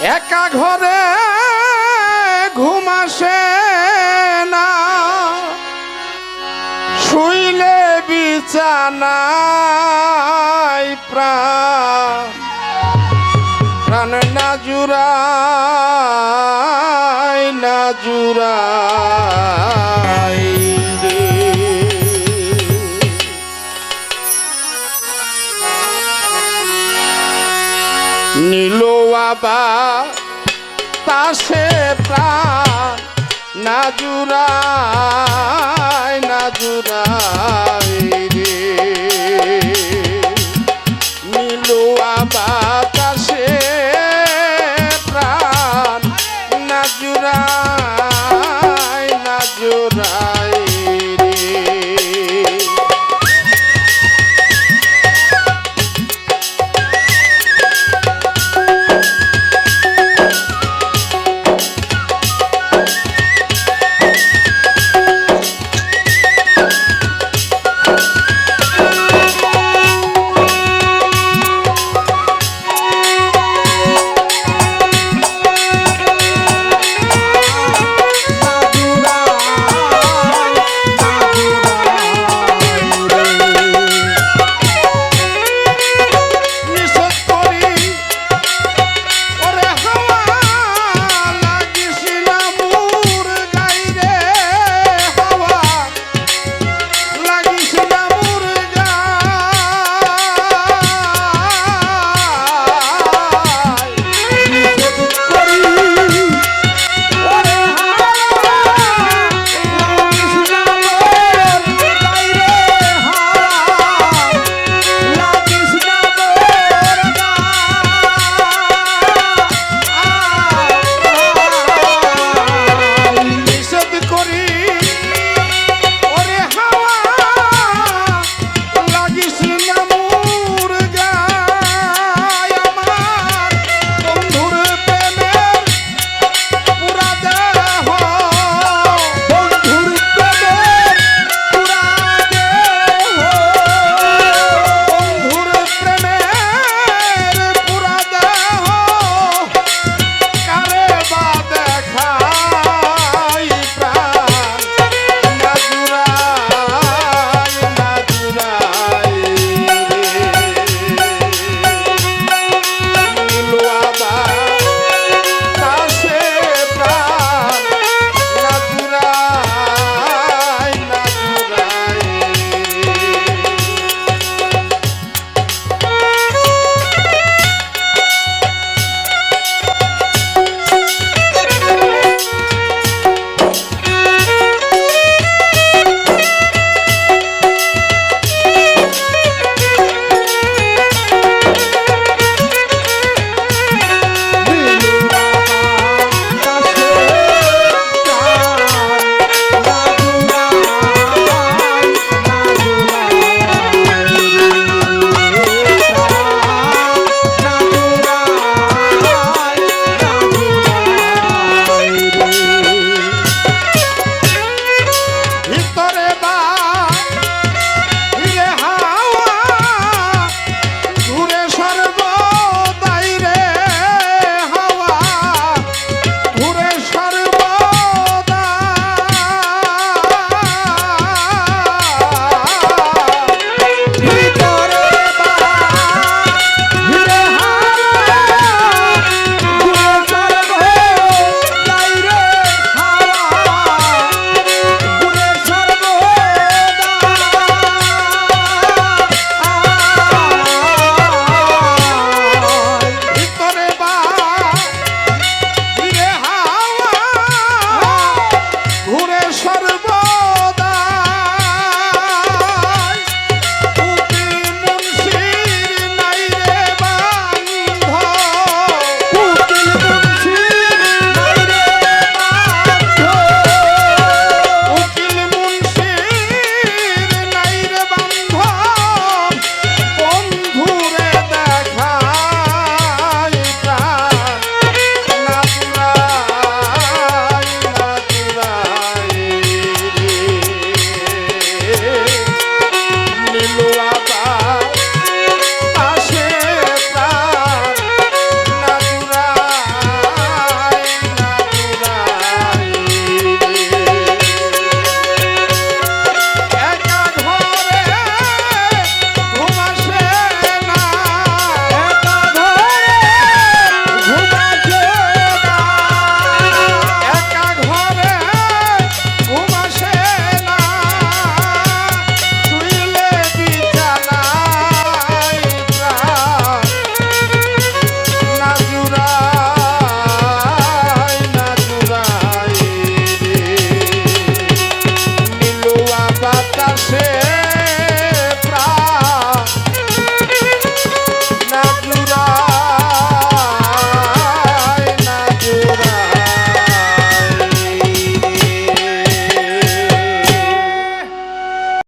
একা ঘরে ঘুমাসে না। শুইলে বিছানায় প্রাণ। প্রাণ না জুরা না জুড়াই বাবা তাসে প্রাণ না জুরাই না জুরাই রে। মিলুয়া বাবা